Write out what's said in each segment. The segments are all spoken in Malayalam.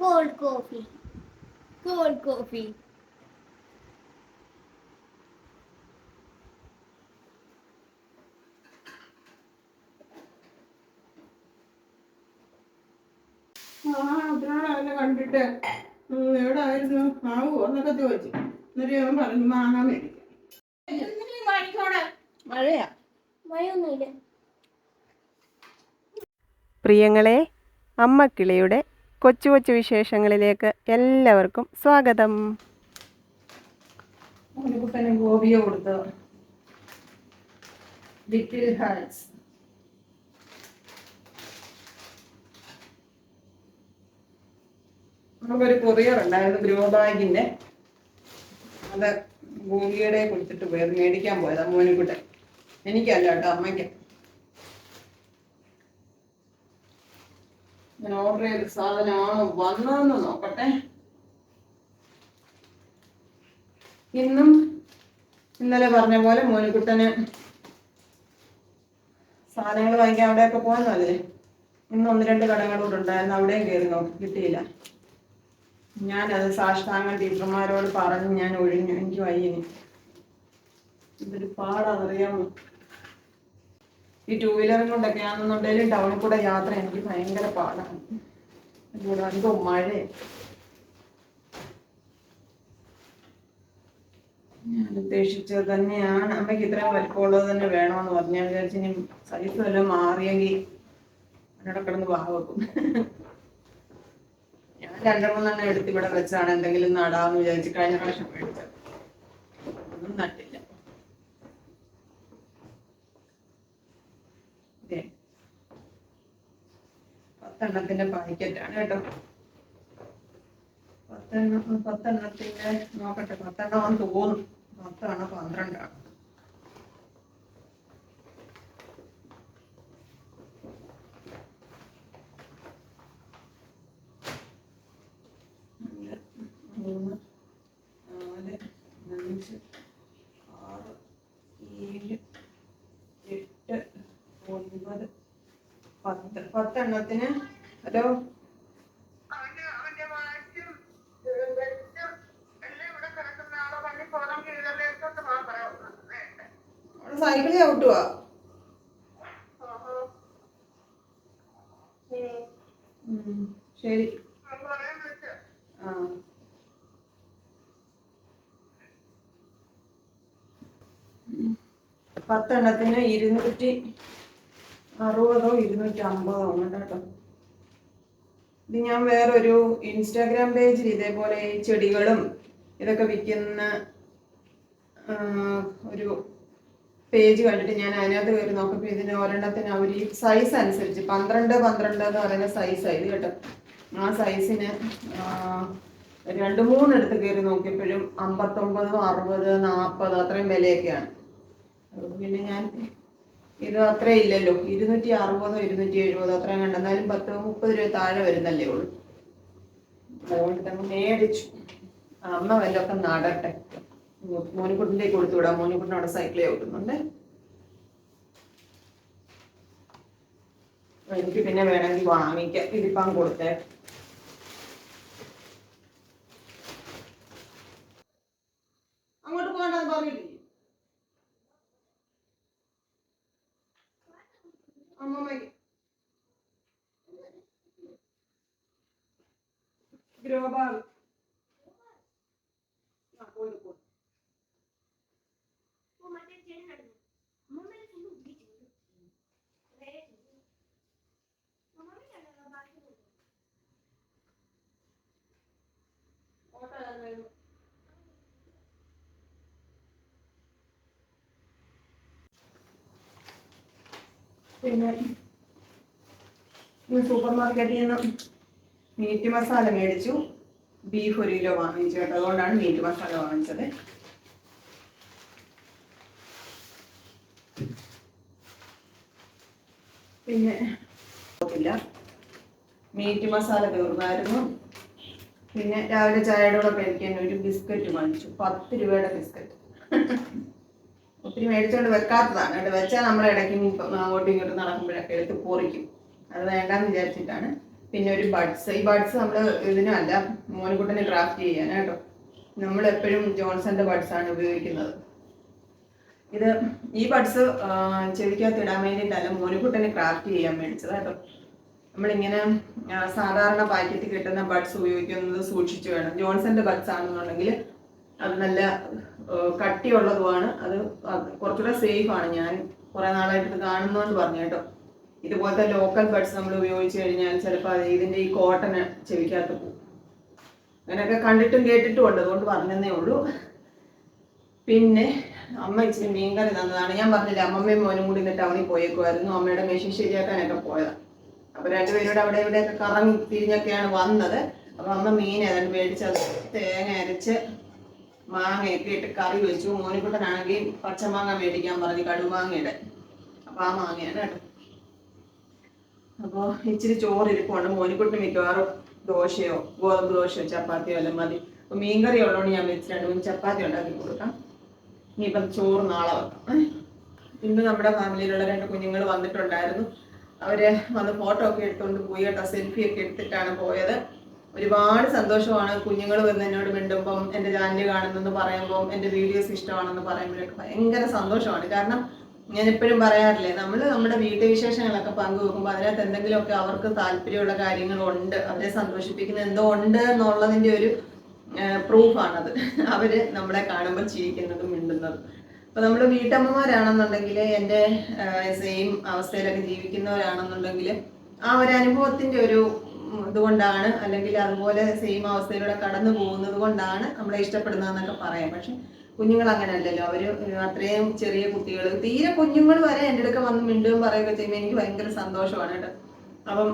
കോൾഡ് കോഫി കോൾഡ് കോഫി അവനെ കണ്ടിട്ട്. എവിടെ ആയിരുന്നു ആവോ എന്നൊക്കെ ചോദിച്ചു. എന്നിട്ട് അവൻ പറഞ്ഞു മാങ്ങാൻ മേടിക്കാം. മഴയാ. മഴയൊന്നുമില്ല. പ്രിയങ്ങളെ അമ്മക്കിളിയുടെ കൊച്ചു കൊച്ചു വിശേഷങ്ങളിലേക്ക് എല്ലാവർക്കും സ്വാഗതം. കൊടുത്തു നമുക്കൊരു കൊറിയർ ഉണ്ടായിരുന്നു ഗ്രോ ബാഗിന്റെ അത് ഗോപിയുടെ കൊടുത്തിട്ട് പോയത് മേടിക്കാൻ പോയതാ മോനിക്കുട്ടെ എനിക്കല്ല കേട്ടോ അമ്മയ്ക്ക്. ഞാൻ ഓർഡർ ചെയ്ത സാധനമാണോ വന്നതെന്ന് നോക്കട്ടെ. ഇന്നും ഇന്നലെ പറഞ്ഞ പോലെ മോനിക്കുട്ടന് സാധനങ്ങൾ വാങ്ങിക്കാൻ അവിടെയൊക്കെ പോകുന്നതല്ലേ ഇന്ന് ഒന്ന് രണ്ട് കടകളൂടെ ഉണ്ടായിരുന്നു അവിടെയും കയറി നോക്കി കിട്ടിയില്ല. ഞാനത് സാഷ്ടാംഗം ടീച്ചർമാരോട് പറഞ്ഞ് ഞാൻ ഒഴിഞ്ഞു. എനിക്ക് വയ്യനി ഇതൊരു പാടാന്നറിയാമോ ഈ ടൂ വീലറും കൊണ്ടൊക്കെ ടൗണിൽ കൂടെ യാത്ര എനിക്ക് ഭയങ്കര പാടാണ്. എന്തോ മഴയും. ഞാൻ ഉദ്ദേശിച്ചത് തന്നെയാണ്. അമ്മയ്ക്ക് ഇത്രയും വലിപ്പമുള്ളത് തന്നെ വേണമെന്ന് പറഞ്ഞു. ഞാൻ വിചാരിച്ചു ഇനി സൈസ് വല്ലതും മാറിയെങ്കിൽ അവിടെ കിടന്ന് വാവക്കും ഞാൻ രണ്ടു മൂന്നെണ്ണം എടുത്ത് ഇവിടെ വെച്ചാണ് എന്തെങ്കിലും നടാന്ന് വിചാരിച്ച് കഴിഞ്ഞ പ്രാവശ്യം മേടിച്ചത്. പത്തെണ്ണത്തിന്റെ ആണ് കേട്ടോ. പത്തെണ്ണം പത്തെണ്ണത്തിന്റെ നോക്കട്ടെ പത്തെണ്ണം തോന്നും പത്താണോ പന്ത്രണ്ടാണ്. മൂന്ന് പത്തെണ്ണത്തിന് ഹലോ? സൈക്കിൾ ചവിട്ടുവാ? ശരി. ആ. പത്തെണ്ണത്തിന് ഇരുന്നൂറ്റി അറുപതോ ഇരുന്നൂറ്റി അമ്പതോ ഉണ്ട് കേട്ടോ ഇത് ഞാൻ വേറൊരു ഇൻസ്റ്റാഗ്രാം പേജിൽ ഇതേപോലെ ഈ ചെടികളും ഇതൊക്കെ വിൽക്കുന്ന ഒരു പേജ് കണ്ടിട്ട് ഞാൻ അതിനകത്ത് കയറി നോക്കുമ്പോൾ ഇതിന് ഒരെണ്ണത്തിന് അവർ ഈ സൈസ് അനുസരിച്ച് പന്ത്രണ്ട് പന്ത്രണ്ട് എന്ന് പറയുന്ന സൈസായി ഇത് കേട്ടോ. ആ സൈസിന് രണ്ട് മൂന്നെടുത്ത് കയറി നോക്കിയപ്പോഴും അമ്പത്തൊമ്പത് അറുപത് നാൽപ്പത് അത്രയും വിലയൊക്കെയാണ്. പിന്നെ ഞാൻ ഇത് അത്ര ഇല്ലല്ലോ. ഇരുന്നൂറ്റി അറുപതോ ഇരുന്നൂറ്റി എഴുപതോ അത്ര കണ്ട. എന്നാലും പത്ത് മുപ്പത് രൂപ താഴെ വരുന്നല്ലേ ഉള്ളൂ. അതുകൊണ്ട് തന്നെ മേടിച്ചു. അമ്മ വല്ലതൊക്കെ നടട്ടെ. മോനിക്കുട്ടിലേക്ക് കൊടുത്തു വിടാം. മോനിക്കുട്ടിന് അവിടെ സൈക്കിൾ ചവിട്ടുന്നുണ്ട് എനിക്ക് പിന്നെ വേണമെങ്കിൽ വാങ്ങിക്കാം. ഇതിപ്പം കൊടുത്തേ. അങ്ങോട്ട് പോകണ്ടെന്ന് പറഞ്ഞിട്ടില്ലേ അമ്മമ്മയ്ക്ക് ഗ്രോ ബാഗ് ആ പോയി പോയി ഓട്ടോ ഞാൻ വരുന്നു. പിന്നെ സൂപ്പർ മാർക്കറ്റിൽ നിന്ന് മീറ്റ് മസാല മേടിച്ചു. ബീഫ് ഒരു കിലോ വാങ്ങിച്ചു കേട്ടോ. അതുകൊണ്ടാണ് മീറ്റ് മസാല വാങ്ങിച്ചത്. പിന്നെ മീറ്റ് മസാല തീർന്നായിരുന്നു. പിന്നെ രാവിലെ ചായയുടെ കൂടെ കഴിക്കാൻ ഒരു ബിസ്ക്കറ്റ് വാങ്ങിച്ചു. പത്ത് രൂപയുടെ ബിസ്ക്കറ്റ് ഒത്തിരി മേടിച്ചുകൊണ്ട് വെക്കാത്തതാണ്. അത് വെച്ചാൽ നമ്മൾ ഇടയ്ക്ക് അങ്ങോട്ടും ഇങ്ങോട്ടും നടക്കുമ്പോഴൊക്കെ എടുത്ത് പൊറിക്കും. അത് വേണ്ടാന്ന് വിചാരിച്ചിട്ടാണ്. പിന്നെ ഒരു ബഡ്സ്. ഈ ബഡ്സ് നമ്മൾ ഇതിനല്ല മോനുകുട്ടനെ ക്രാഫ്റ്റ് ചെയ്യാൻ കേട്ടോ. നമ്മൾ എപ്പോഴും ജോൺസന്റെ ബഡ്സ് ആണ് ഉപയോഗിക്കുന്നത്. ഇത് ഈ ബഡ്സ് ചെവിക്കകത്ത് ഇടാൻ വേണ്ടിയിട്ടല്ല മോനുകുട്ടനെ ക്രാഫ്റ്റ് ചെയ്യാൻ മേടിച്ചത് കേട്ടോ. നമ്മളിങ്ങനെ സാധാരണ പാക്കറ്റ് കിട്ടുന്ന ബഡ്സ് ഉപയോഗിക്കുന്നത് സൂക്ഷിച്ചു വേണം. ജോൺസന്റെ ബഡ്സ് ആണെന്നുണ്ടെങ്കിൽ അത് നല്ല കട്ടിയുള്ളതുമാണ്. അത് കുറച്ചുകൂടെ സേഫ് ആണ് ഞാൻ കുറെ നാളായിട്ട് ഇത് പറഞ്ഞു കേട്ടോ. ഇതുപോലത്തെ ലോക്കൽ ബഡ്സ് നമ്മൾ ഉപയോഗിച്ച് കഴിഞ്ഞാൽ ചിലപ്പോൾ അത് ഇതിന്റെ ഈ കോട്ടന് ചെവിക്കകത്ത് പോകും. അങ്ങനെയൊക്കെ കണ്ടിട്ടും കേട്ടിട്ടും ഉണ്ട്. അതുകൊണ്ട് പറഞ്ഞതേ ഉള്ളൂ. പിന്നെ അമ്മ ഇച്ചിരി മീൻകറി തന്നതാണ്. ഞാൻ പറഞ്ഞില്ല അമ്മമ്മയും മോനും കൂടി ഇന്ന് ടൗണിൽ പോയേക്കുമായിരുന്നു അമ്മയുടെ മെഷീൻ ശരിയാക്കാനൊക്കെ പോയതാണ് അപ്പോൾ രണ്ടുപേരോട് അവിടെ ഇവിടെയൊക്കെ കറങ്ങി തിരിഞ്ഞൊക്കെയാണ് വന്നത്. അപ്പോൾ അമ്മ മീൻ ഏതാണ്ട് മേടിച്ചത് തേങ്ങ അരച്ച് മാങ്ങയൊക്കെ ഇട്ട് കറി വെച്ചു. മോനിക്കുട്ടനാണെങ്കിൽ പച്ചമാങ്ങ മേടിക്കാൻ പറഞ്ഞു കടുമാങ്ങയുടെ. അപ്പൊ ആ മാങ്ങയാണ് കേട്ടോ. അപ്പോൾ ഇച്ചിരി ചോറ് ഇരിപ്പുണ്ട്. മോനിക്കുട്ടിന് മിക്കവാറും ദോശയോ ഗോതമ്പ് ദോശയോ ചപ്പാത്തിയോ എല്ലാം മതി. അപ്പൊ മീൻകറി ഉള്ളതുകൊണ്ട് ഞാൻ വെച്ച് രണ്ട് മൂന്ന് ചപ്പാത്തി ഉണ്ടാക്കി കൊടുക്കാം. ഇനിയിപ്പം ചോറ് നാളെ വെക്കാം. ഇന്ന് നമ്മുടെ ഫാമിലിയിലുള്ള രണ്ട് കുഞ്ഞുങ്ങൾ വന്നിട്ടുണ്ടായിരുന്നു. അവർ വന്ന് ഫോട്ടോ ഒക്കെ എടുത്തുകൊണ്ട് പോയി കേട്ടോ. സെൽഫി ഒക്കെ എടുത്തിട്ടാണ് പോയത്. ഒരുപാട് സന്തോഷമാണ്. കുഞ്ഞുങ്ങൾ വന്ന് എന്നോട് മിണ്ടുമ്പം എന്റെ ചാനൽ കാണുന്നെന്ന് പറയുമ്പം എന്റെ വീഡിയോസ് ഇഷ്ടമാണെന്ന് പറയുമ്പോഴൊക്കെ ഭയങ്കര സന്തോഷമാണ്. കാരണം ഞാൻ എപ്പോഴും പറയാറില്ലേ നമ്മൾ നമ്മുടെ വീട്ടുവിശേഷങ്ങളൊക്കെ പങ്കുവെക്കുമ്പോൾ അതിനകത്ത് എന്തെങ്കിലുമൊക്കെ അവർക്ക് താല്പര്യമുള്ള കാര്യങ്ങളുണ്ട് അവരെ സന്തോഷിപ്പിക്കുന്ന എന്തോ ഉണ്ട് എന്നുള്ളതിന്റെ ഒരു പ്രൂഫാണത്. അവർ നമ്മളെ കാണുമ്പോൾ ചിരിക്കുന്നതും മിണ്ടുന്നതും. അപ്പൊ നമ്മൾ വീട്ടമ്മമാരാണെന്നുണ്ടെങ്കിൽ എന്റെ സെയിം അവസ്ഥയിലൊക്കെ ജീവിക്കുന്നവരാണെന്നുണ്ടെങ്കിൽ ആ ഒരു അനുഭവത്തിന്റെ ഒരു ഇതുകൊണ്ടാണ് അല്ലെങ്കിൽ അതുപോലെ സെയിം അവസ്ഥയിലൂടെ കടന്നു പോകുന്നത് കൊണ്ടാണ് നമ്മളെ ഇഷ്ടപ്പെടുന്നതെന്നൊക്കെ പറയാം. പക്ഷെ കുഞ്ഞുങ്ങൾ അങ്ങനെ അല്ലല്ലോ അവർ അത്രയും ചെറിയ കുട്ടികൾ തീരെ കുഞ്ഞുങ്ങൾ വരെ എന്റെ അടുക്ക വന്ന് മിണ്ടുകയും പറയുകയൊക്കെ ചെയ്യുമ്പോൾ എനിക്ക് ഭയങ്കര സന്തോഷമാണ് കേട്ടോ. അപ്പം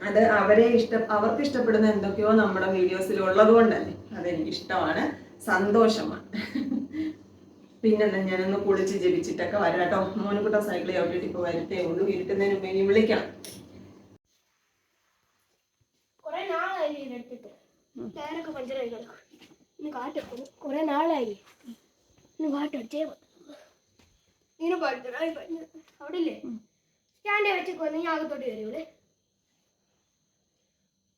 അത് അവരെ ഇഷ്ട അവർക്ക് ഇഷ്ടപ്പെടുന്ന എന്തൊക്കെയോ നമ്മുടെ വീഡിയോസിൽ ഉള്ളത് കൊണ്ടല്ലേ. അതെനിക്ക് ഇഷ്ടമാണ്. സന്തോഷമാണ്. പിന്നെന്താ ഞാനൊന്ന് കുളിച്ച് ജപിച്ചിട്ടൊക്കെ വരാം കേട്ടോ. മോനുകുട്ട സൈക്കിൾ ചവിട്ടിട്ട് ഇപ്പൊ വരത്തേ ഉള്ളൂ ഇരുട്ടുന്നതിന് മുമ്പ് ഇനി വിളിക്കണം കൊറേ നാളായി എടുത്തിട്ട്. ടയറൊക്കെ പഞ്ചറായി കിടക്കും. ഇന്ന് കാറ്റെടുക്കുന്നു കുറേ നാളായി. ഇന്ന് കാറ്റടിച്ചേ ഇങ്ങനെ പഞ്ചറായി പഞ്ച അവിടെ ഇല്ലേ സ്റ്റാൻഡ് വെച്ചേക്ക് വന്ന് ഞാൻ അകത്തോട്ട് കയറി ഇവിടെ.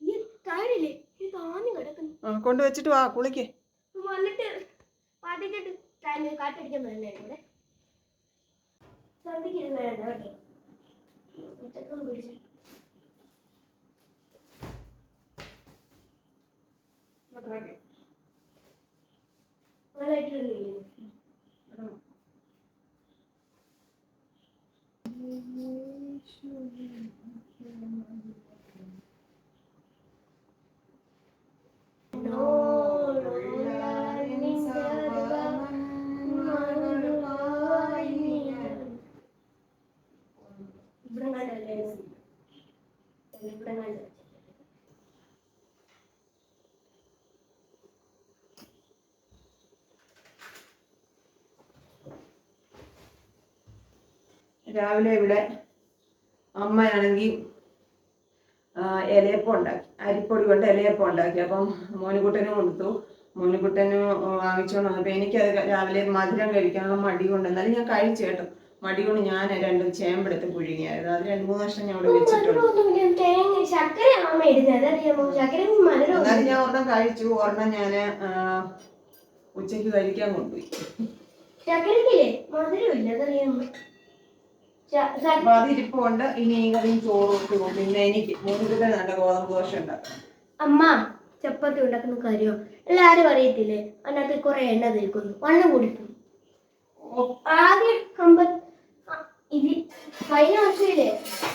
ഈ ടയറില്ലേ ഈ താന്നി കിടക്കുന്നു. ആ കൊണ്ടുവച്ചിട്ട് വാ കുളിക്കേ. വന്നിട്ട് പാട്ടിച്ചിട്ട് കാറ്റടിക്കാൻ വരുന്നേ ഇവിടെ. ശ്രദ്ധിക്കരുത് വേണ്ട കേട്ടോ What I like to I രാവിലെ ഇവിടെ അമ്മയാണെങ്കിൽ ഇലയപ്പം ഉണ്ടാക്കി അരിപ്പൊടി കൊണ്ട് ഇലയപ്പം ഉണ്ടാക്കി. അപ്പം മോനുകുട്ടനും കൊടുത്തു. മോനുകുട്ടനും വാങ്ങിച്ചുകൊണ്ട് വന്നപ്പോൾ എനിക്കത് രാവിലെ മധുരം കഴിക്കാനുള്ള മടി കൊണ്ട് എന്നാലും ഞാൻ കഴിച്ചു കേട്ടോ. മടി കൊണ്ട് ഞാൻ രണ്ട് ചേമ്പെടുത്ത് പുഴുങ്ങിയായിരുന്നു. അത് രണ്ട് മൂന്ന് വർഷം ഞാൻ ഇവിടെ വെച്ചിട്ടുണ്ട്. എന്നാലും ഞാൻ ഒരെണ്ണം കഴിച്ചു. ഒരെണ്ണം ഞാൻ ഉച്ചയ്ക്ക് കഴിക്കാൻ കൊണ്ടുപോയി. ശർക്കരക്കില്ലേ? മധുരമില്ല. അതറിയാമോ? അപ്പൊ അത് ഇരിപ്പുണ്ട്. ഇനി കറിയും ചോറും. പിന്നെ എനിക്ക് മോനുകുട്ടൻ നല്ല ഗോതമ്പ് ദോശ അമ്മ ചപ്പാത്തി ഉണ്ടാക്കുന്ന കാര്യം? എല്ലാരും അറിയത്തില്ലേ? അതിനകത്ത് കുറെ എണ്ണ തേക്കുന്നു. വണ്ണം കൂടിപ്പോ. ആദ്യം അമ്പത് ഇത് കഴിഞ്ഞ വർഷമില്ലേ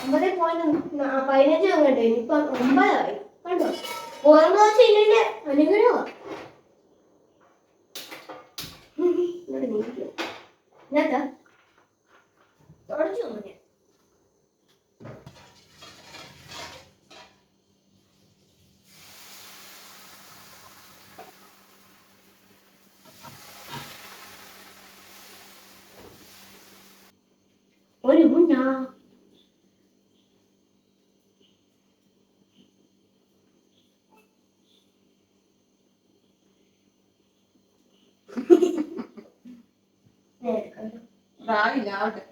അമ്പത് പോയിന്റ് പതിനഞ്ച് അങ്ങോട്ട്. ഇനിയിപ്പം ഒമ്പതായി കണ്ടോ? ഗോതമ്പ് ദോശ ഇങ്ങോട്ട് നീക്കുക എന്നാ തുടച്ചു നോക്കിയാ ഒരു കുഞ്ഞാ നേരെ കണ്ടോ ആവട്ടെ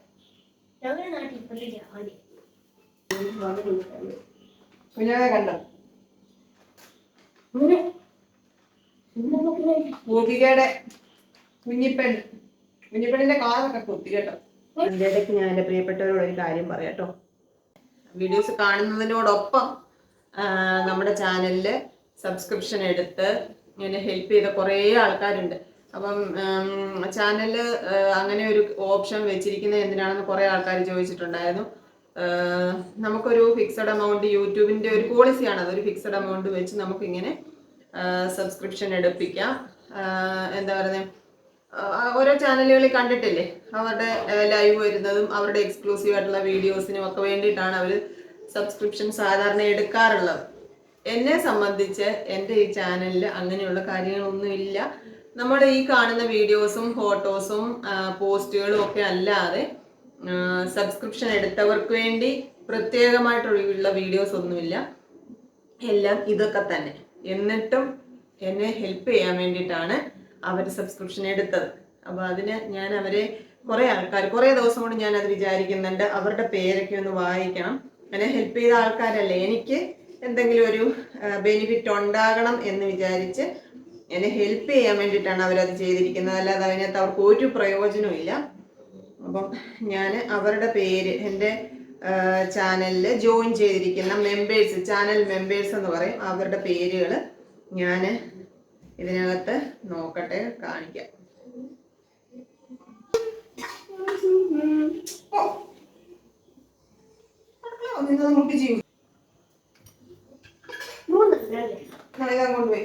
ഞങ്ങളുടെ നാട്ടിൽ ഇപ്പോഴത്തെ ആദ്യം കുഞ്ഞാവെ കണ്ടോ ഗോപികയുടെ കുഞ്ഞിപ്പെണ്ണ്. കുഞ്ഞിപ്പെണ്ണിന്റെ കാലൊക്കെ കുത്തി കേട്ടോ. അതിന്റെ ഇടയ്ക്ക് ഞാൻ എന്റെ പ്രിയപ്പെട്ടവരോട് ഒരു കാര്യം പറയാട്ടോ വീഡിയോസ് കാണുന്നതിനോടൊപ്പം നമ്മുടെ ചാനലിൽ സബ്സ്ക്രിപ്ഷൻ എടുത്ത് ഇങ്ങനെ ഹെൽപ്പ് ചെയ്ത കുറേ ആൾക്കാരുണ്ട്. അപ്പം ചാനലിൽ അങ്ങനെ ഒരു ഓപ്ഷൻ വെച്ചിരിക്കുന്നത് എന്തിനാണെന്ന് കുറേ ആൾക്കാർ ചോദിച്ചിട്ടുണ്ടായിരുന്നു. നമുക്കൊരു ഫിക്സഡ് എമൗണ്ട് യൂട്യൂബിന്റെ ഒരു പോളിസിയാണ് അതൊരു ഫിക്സഡ് എമൗണ്ട് വെച്ച് നമുക്ക് ഇങ്ങനെ സബ്സ്ക്രിപ്ഷൻ എടുപ്പിക്കാം. എന്താ പറയുന്നത് ഓരോ ചാനലുകളിൽ കണ്ടിട്ടില്ലേ? അവരുടെ ലൈവ് വരുന്നതും അവരുടെ എക്സ്ക്ലൂസീവ് ആയിട്ടുള്ള വീഡിയോസിനും ഒക്കെ വേണ്ടിയിട്ടാണ് അവർ സബ്സ്ക്രിപ്ഷൻ സാധാരണ എടുക്കാറുള്ളത്. എന്നെ സംബന്ധിച്ച് എന്റെ ഈ ചാനലിൽ അങ്ങനെയുള്ള കാര്യങ്ങളൊന്നുമില്ല. നമ്മുടെ ഈ കാണുന്ന വീഡിയോസും ഫോട്ടോസും പോസ്റ്റുകളും ഒക്കെ അല്ലാതെ സബ്സ്ക്രിപ്ഷൻ എടുത്തവർക്ക് വേണ്ടി പ്രത്യേകമായിട്ടുള്ള വീഡിയോസ് ഒന്നുമില്ല. എല്ലാം ഇതൊക്കെ തന്നെ. എന്നിട്ടും എന്നെ ഹെൽപ്പ് ചെയ്യാൻ വേണ്ടിയിട്ടാണ് അവർ സബ്സ്ക്രിപ്ഷൻ എടുത്തത്. അപ്പോൾ അതിന് ഞാൻ അവരെ കുറേ ആൾക്കാർ കുറേ ദിവസം കൊണ്ട് ഞാൻ അത് വിചാരിക്കുന്നുണ്ട്. അവരുടെ പേരൊക്കെ ഒന്ന് വായിക്കണം. എന്നെ ഹെൽപ്പ് ചെയ്ത ആൾക്കാരല്ലേ? എനിക്ക് എന്തെങ്കിലും ഒരു ബെനിഫിറ്റ് ഉണ്ടാകണം എന്ന് വിചാരിച്ച് എന്നെ ഹെൽപ്പ് ചെയ്യാൻ വേണ്ടിയിട്ടാണ് അവരത് ചെയ്തിരിക്കുന്നത്. അല്ലാതെ അതിനകത്ത് അവർക്ക് ഒരു പ്രയോജനവും ഇല്ല. അപ്പം ഞാൻ അവരുടെ പേര് എന്റെ ചാനലിൽ ജോയിൻ ചെയ്തിരിക്കുന്ന മെമ്പേഴ്സ് ചാനൽ മെമ്പേഴ്സ് എന്ന് പറയും. അവരുടെ പേരുകൾ ഞാൻ ഇതിനകത്ത് നോക്കട്ടെ കാണിക്കാം. നമുക്ക് ഒന്ന് നോക്കി ചെയ്യൂ കൊണ്ടുപോയി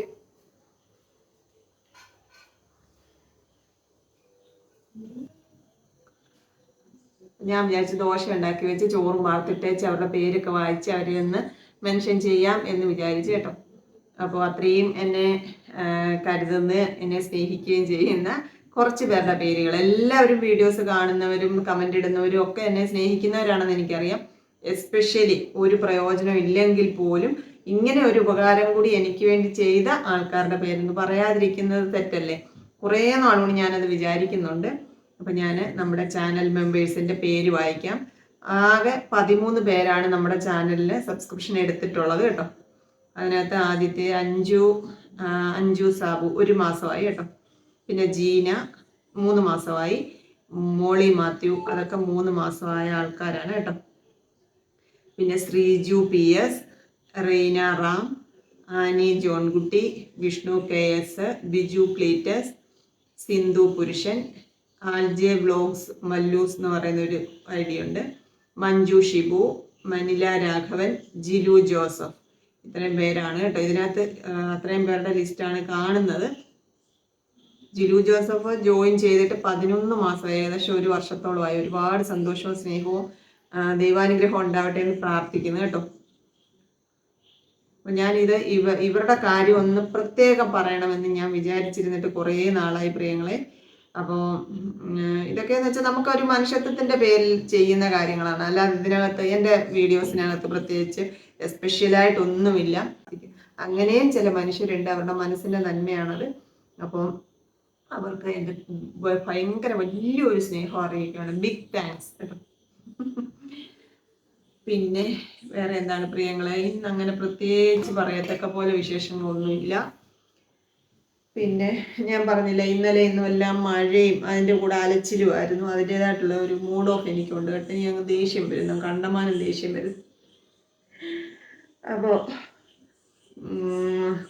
ഞാൻ വിചാരിച്ചു ദോശ ഉണ്ടാക്കി വെച്ച് ചോറും വാർത്തിട്ടേച്ച് അവരുടെ പേരൊക്കെ വായിച്ച് അവരെ ഒന്ന് മെൻഷൻ ചെയ്യാം എന്ന് വിചാരിച്ചു കേട്ടോ. അപ്പോൾ അത്രയും എന്നെ കരുതുന്ന എന്നെ സ്നേഹിക്കുകയും ചെയ്യുന്ന കുറച്ച് പേരുടെ പേരുകൾ. എല്ലാവരും വീഡിയോസ് കാണുന്നവരും കമന്റ് ഇടുന്നവരും ഒക്കെ എന്നെ സ്നേഹിക്കുന്നവരാണെന്ന് എനിക്കറിയാം. എസ്പെഷ്യലി ഒരു പ്രയോജനം ഇല്ലെങ്കിൽ പോലും ഇങ്ങനെ ഒരു ഉപകാരം കൂടി എനിക്ക് വേണ്ടി ചെയ്ത ആൾക്കാരുടെ പേരെന്ന് പറയാതിരിക്കുന്നത് തെറ്റല്ലേ? കുറേ നാളുകൊണ്ട് ഞാനത് വിചാരിക്കുന്നുണ്ട്. അപ്പം ഞാൻ നമ്മുടെ ചാനൽ മെമ്പേഴ്സിന്റെ പേര് വായിക്കാം. ആകെ പതിമൂന്ന് പേരാണ് നമ്മുടെ ചാനലിൽ സബ്സ്ക്രിപ്ഷൻ എടുത്തിട്ടുള്ളത് കേട്ടോ. അതിനകത്ത് ആദ്യത്തെ അഞ്ജു അഞ്ജു സാബു ഒരു മാസമായി കേട്ടോ. പിന്നെ ജീന മൂന്ന് മാസമായി. മോളി മാത്യു അതൊക്കെ മൂന്ന് മാസമായ ആൾക്കാരാണ് കേട്ടോ. പിന്നെ Sreeju P S Reena Ram Annie Johnkutty Vishnu K S Biju Cletus Sindhu Purushan Alje vlogs Mallus എന്ന് പറയുന്ന ഒരു ഐഡിയ ഉണ്ട് മഞ്ജു ഷിബു മനില രാഘവൻ ജിലു ജോസഫ്. ഇത്രയും പേരാണ് കേട്ടോ. ഇതിനകത്ത് അത്രയും പേരുടെ ലിസ്റ്റാണ് കാണുന്നത്. ജിലു ജോസഫ് ജോയിൻ ചെയ്തിട്ട് പതിനൊന്ന് മാസം ഏകദേശം ഒരു വർഷത്തോളമായി. ഒരുപാട് സന്തോഷവും സ്നേഹവും ദൈവാനുഗ്രഹം ഉണ്ടാവട്ടെ എന്ന് പ്രാർത്ഥിക്കുന്നു കേട്ടോ. അപ്പൊ ഞാനിത് ഇവ ഇവരുടെ കാര്യം ഒന്ന് പ്രത്യേകം പറയണമെന്ന് ഞാൻ വിചാരിച്ചിരുന്നിട്ട് കുറേ നാളായി പ്രിയങ്ങളെ. അപ്പോൾ ഇതൊക്കെയെന്ന് വെച്ചാൽ നമുക്ക് ഒരു മനുഷ്യത്വത്തിന്റെ പേരിൽ ചെയ്യുന്ന കാര്യങ്ങളാണ്. അല്ലാതെ ഇതിനകത്ത് എന്റെ വീഡിയോസിനകത്ത് പ്രത്യേകിച്ച് സ്പെഷ്യലായിട്ടൊന്നുമില്ല. അങ്ങനെയും ചില മനുഷ്യരുണ്ട് അവരുടെ മനസ്സിന്റെ നന്മയാണത്. അപ്പോൾ അവർക്ക് എന്റെ വ- ഭയങ്കര വലിയൊരു സ്നേഹം അറിയിക്കുകയാണ്. ബിഗ് താങ്ക്സ് പിന്നെ വേറെ എന്താണ് പ്രിയങ്ങളെ? ഇന്ന് അങ്ങനെ പ്രത്യേകിച്ച് പറയത്തക്ക പോലെ വിശേഷങ്ങളൊന്നുമില്ല. പിന്നെ ഞാൻ പറഞ്ഞില്ല ഇന്നലെ ഇന്നും എല്ലാം മഴയും അതിന്റെ കൂടെ അലച്ചിലുമായിരുന്നു. അതിന്റെതായിട്ടുള്ള ഒരു മൂഡ് ഓഫ് എനിക്കുണ്ട് കേട്ടോ. ഇനി അങ്ങ് ദേഷ്യം വരുന്നു. കണ്ടമാനം ദേഷ്യം വരും. അപ്പോൾ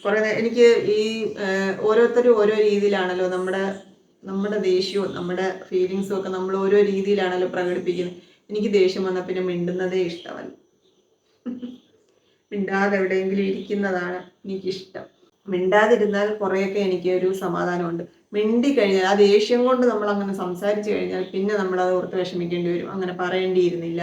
കുറേ എനിക്ക് ഈ ഓരോരുത്തരും ഓരോ രീതിയിലാണല്ലോ നമ്മുടെ നമ്മുടെ ദേഷ്യവും നമ്മുടെ ഫീലിങ്സും ഒക്കെ നമ്മൾ ഓരോ രീതിയിലാണല്ലോ പ്രകടിപ്പിക്കുന്നത്. എനിക്ക് ദേഷ്യം വന്നാൽ പിന്നെ മിണ്ടുന്നതേ ഇഷ്ടമല്ല. മിണ്ടാതെ എവിടെയെങ്കിലും ഇരിക്കുന്നതാണ് എനിക്കിഷ്ടം. മിണ്ടാതിരുന്നാൽ കുറേയൊക്കെ എനിക്ക് ഒരു സമാധാനമുണ്ട്. മിണ്ടി കഴിഞ്ഞാൽ ആ ദേഷ്യം കൊണ്ട് നമ്മൾ അങ്ങനെ സംസാരിച്ചു കഴിഞ്ഞാൽ പിന്നെ നമ്മൾ അത് ഓർത്ത് വിഷമിക്കേണ്ടി വരും. അങ്ങനെ പറയേണ്ടിയിരുന്നില്ല.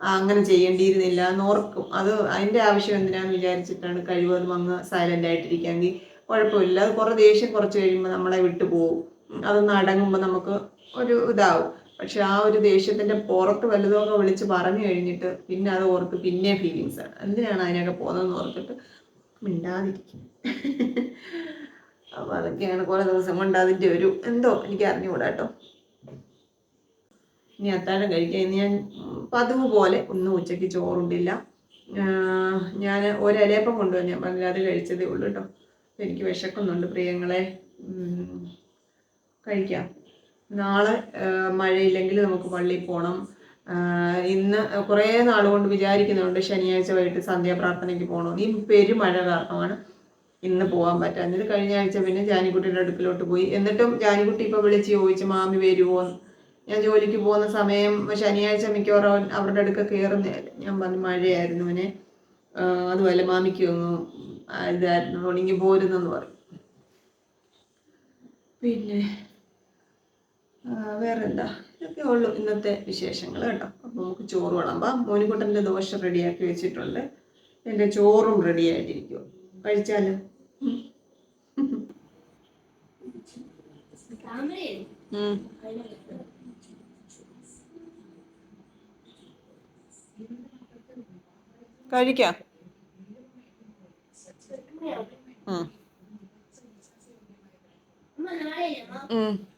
അങ്ങനെ ചെയ്യേണ്ടിയിരുന്നില്ല എന്ന് ഓർക്കും. അത് അതിന്റെ ആവശ്യം എന്തിനാന്ന് വിചാരിച്ചിട്ടാണ് കഴിവതും അങ്ങ് സൈലന്റ് ആയിട്ടിരിക്കാമെങ്കിൽ കുഴപ്പമില്ല. അത് കുറേ ദേഷ്യം കുറച്ച് കഴിയുമ്പോൾ നമ്മളെ വിട്ടു പോകും. അതൊന്ന് അടങ്ങുമ്പോൾ നമുക്ക് ഒരു ഇതാവും. പക്ഷെ ആ ഒരു ദേഷ്യത്തിന്റെ പുറത്ത് വലുതൊക്കെ വിളിച്ച് പറഞ്ഞു കഴിഞ്ഞിട്ട് പിന്നെ അത് ഓർത്ത് പിന്നെ ഫീലിങ്സ് എന്തിനാണ് അതിനൊക്കെ പോകുന്നതെന്ന് ഓർത്തിട്ട് മിണ്ടാതിരിക്കും. അപ്പോൾ അതൊക്കെയാണ് കുറേ ദിവസം കൊണ്ട് ഒരു എന്തോ എനിക്ക് അറിഞ്ഞുകൂടാ കേട്ടോ ഇനി അത്താഴം കഴിക്കാൻ ഇന്ന് ഞാൻ പതിവ് പോലെ ഒന്നും ഉച്ചയ്ക്ക് ചോറുണ്ടില്ല. ഞാൻ ഒരലേപ്പം കൊണ്ടുവന്ന് ഞാൻ പറഞ്ഞില്ല അത് കഴിച്ചതേ ഉള്ളൂ കേട്ടോ എനിക്ക് വിശക്കുന്നുണ്ട് പ്രിയങ്ങളെ. കഴിക്കാം. നാളെ മഴയില്ലെങ്കിൽ നമുക്ക് പള്ളിയിൽ പോകണം ഇന്ന് കുറേ നാളുകൊണ്ട് വിചാരിക്കുന്നുണ്ട് ശനിയാഴ്ച വൈകിട്ട് സന്ധ്യാപ്രാർത്ഥനയ്ക്ക് പോകണം ഈ പെരുമഴ കാരണമാണ് ഇന്ന് പോകാൻ പറ്റാഞ്ഞത്. കഴിഞ്ഞ ആഴ്ച പിന്നെ ജാനിക്കുട്ടിയുടെ അടുക്കിലോട്ട് പോയി. എന്നിട്ടും ജാനിക്കുട്ടി ഇപ്പോൾ വിളിച്ച് ചോദിച്ചു മാമി വരുമോ ഞാൻ ജോലിക്ക് പോകുന്ന സമയം ശനിയാഴ്ച മിക്കവാറും അവരുടെ അടുക്ക കയറുന്ന ഞാൻ പറഞ്ഞു മഴയായിരുന്നു അവനെ അതുപോലെ മാമിക്ക് ഒന്നും ഇതായിരുന്നു ഉണങ്ങി പോരുന്നെന്ന് പറഞ്ഞു. പിന്നെ വേറെന്താ? ഇതൊക്കെ ഉള്ളൂ ഇന്നത്തെ വിശേഷങ്ങൾ കേട്ടോ. അപ്പോൾ നമുക്ക് ചോറ് വിളമ്പാം. മോനിക്കുട്ടന്റെ ദോശ റെഡിയാക്കി വെച്ചിട്ടുണ്ട്. എന്റെ ചോറും റെഡി ആയിട്ടിരിക്കും കഴിച്ചാലോ? കഴിക്കാം? ഉം.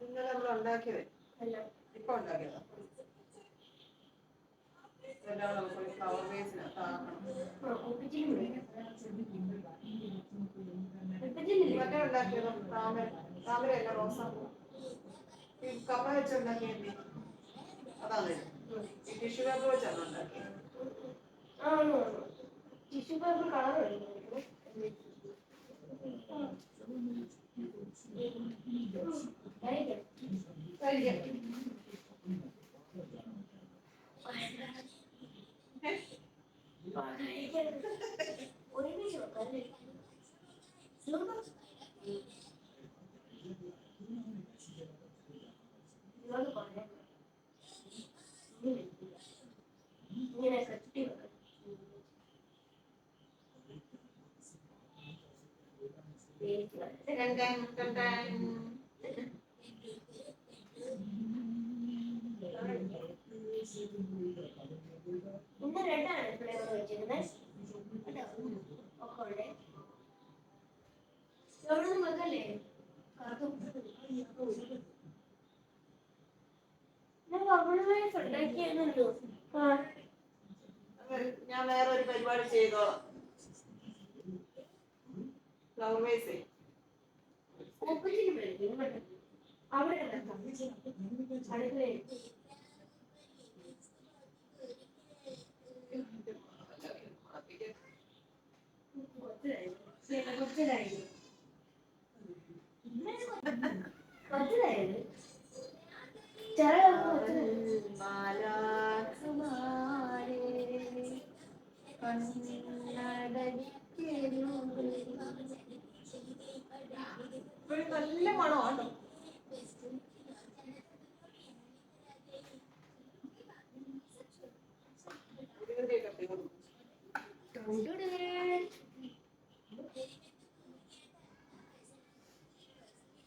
ഇന്നലെ നമ്മൾ ഉണ്ടാക്കിയത് ഇപ്പൊ ഉണ്ടാക്കിയതാ എല്ലാം നമുക്ക് ഫ്ലവർ വേസിനകത്ത് ആക്കണം മറ്റേ ഉണ്ടാക്കിയതോ താമര താമരയല്ല റോസാപ്പൂ കപ്പ വെച്ചുണ്ടാക്കിയല്ലേ അതാണ് ഈ ടിഷ്യൂ പേപ്പർ വെച്ചാണ് ഉണ്ടാക്കിയത് ടിഷ്യൂ പേപ്പർ കളർ കഴിക്കാം ഒരുമിച്ച് വെക്കാം ഇങ്ങനെ കെട്ടി വെക്കാം ടൻ ടൻ ടൻ ടൻ. ഇന്ന് രണ്ടാണ് ഫ്ലേവർ വെച്ചിരുന്നത് ഒക്കെ ഉള്ളേ എവിടെ നിന്ന് വെക്കല്ലേ ഞാൻ വേറെ ഒരു പരിപാടി ചെയ്തോളാം ഫ്ലവർ വേസേ ഓപ്പറേഷൻ പഠിക്കും ഇങ്ങോട്ട്. അവിടെ കിടക്കാം അടുക്കളയിൽ കൊച്ചിലായി കൊച്ചിലായി കൊച്ചിലായത് ചെറിയ ഇപ്പോഴും നല്ല മണമാണ്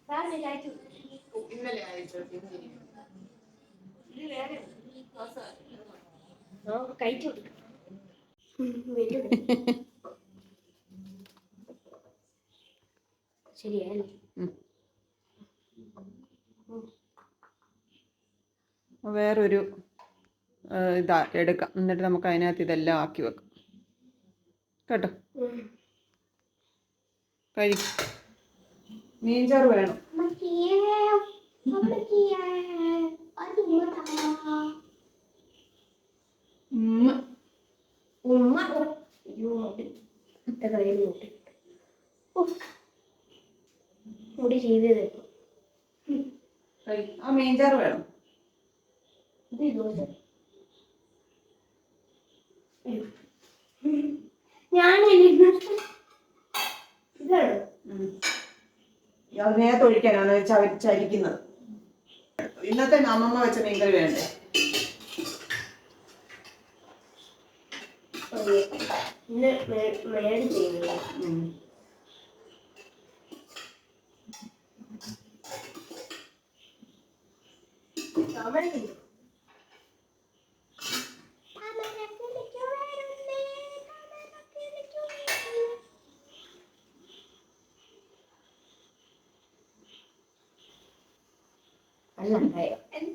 സാറിന് കഴിച്ചു ഇന്നലെ അയച്ചു ഇത് വേറെ വേറൊരു ഇതാ എടുക്കാം. എന്നിട്ട് നമുക്ക് അതിനകത്ത് ഇതെല്ലാം ആക്കി വെക്കാം. കേട്ടോ? കഴി. മീൻചാറ് വേണം. ഉമ്മ. ഉമ്മ എന്റെ കയ്യിൽ ഉഫ്. മുടി. ചെയ്തത്. ആ മീൻചാറ് വേണം. ഇത് ഞാനില്ല ഇതാണ്. അതിനകത്ത് ഒഴിക്കാനാണ് ചവ ചരിക്കുന്നത്. ഇന്നത്തെ അമ്മമ്മ വെച്ച മീൻകറി വേണ്ടേ?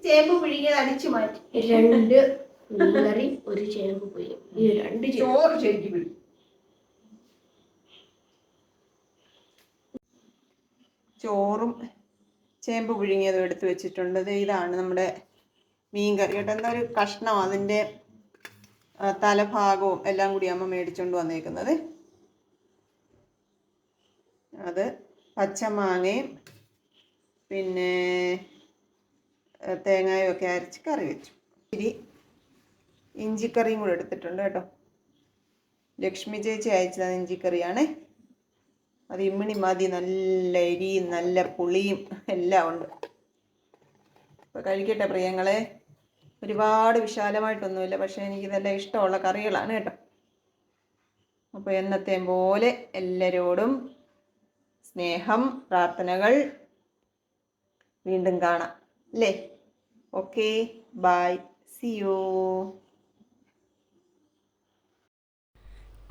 ചേമ്പ് പിഴിഞ്ഞത് അടിച്ചു മാറ്റി. രണ്ട് മീൻകറി ഒരു ചേമ്പ് പുഴുങ്ങി. ഈ രണ്ട് ചോറ് ശരിക്കും പിടി ചോറും ചേമ്പ് പുഴുങ്ങിയതും എടുത്ത് വെച്ചിട്ടുണ്ട്. ഇതാണ് നമ്മുടെ മീൻ കറി. കേട്ടോ എന്താ ഒരു കഷ്ണം അതിന്റെ തലഭാഗവും എല്ലാം കൂടി അമ്മ മേടിച്ചുകൊണ്ട് വന്നേക്കുന്നത്. അത് പച്ചമാങ്ങയും പിന്നെ തേങ്ങയും ഒക്കെ അരച്ച് കറി വെച്ചു. ഇരി ഇഞ്ചിക്കറിയും കൂടെ എടുത്തിട്ടുണ്ട് കേട്ടോ. ലക്ഷ്മി ചേച്ചി അയച്ചത് ഇഞ്ചിക്കറിയാണ്. അത് ഇമ്മിണി മതി നല്ല എരിയും നല്ല പുളിയും എല്ലാം ഉണ്ട്. അപ്പോൾ കഴിക്കട്ടെ പ്രിയങ്ങളെ. ഒരുപാട് വിശാലമായിട്ടൊന്നുമില്ല പക്ഷേ എനിക്കിതെല്ലാം ഇഷ്ടമുള്ള കറികളാണ് കേട്ടോ. അപ്പോൾ എന്നത്തെ പോലെ എല്ലാവരോടും സ്നേഹം പ്രാർത്ഥനകൾ വീണ്ടും കാണാം. അല്ലേ? Okay bye C U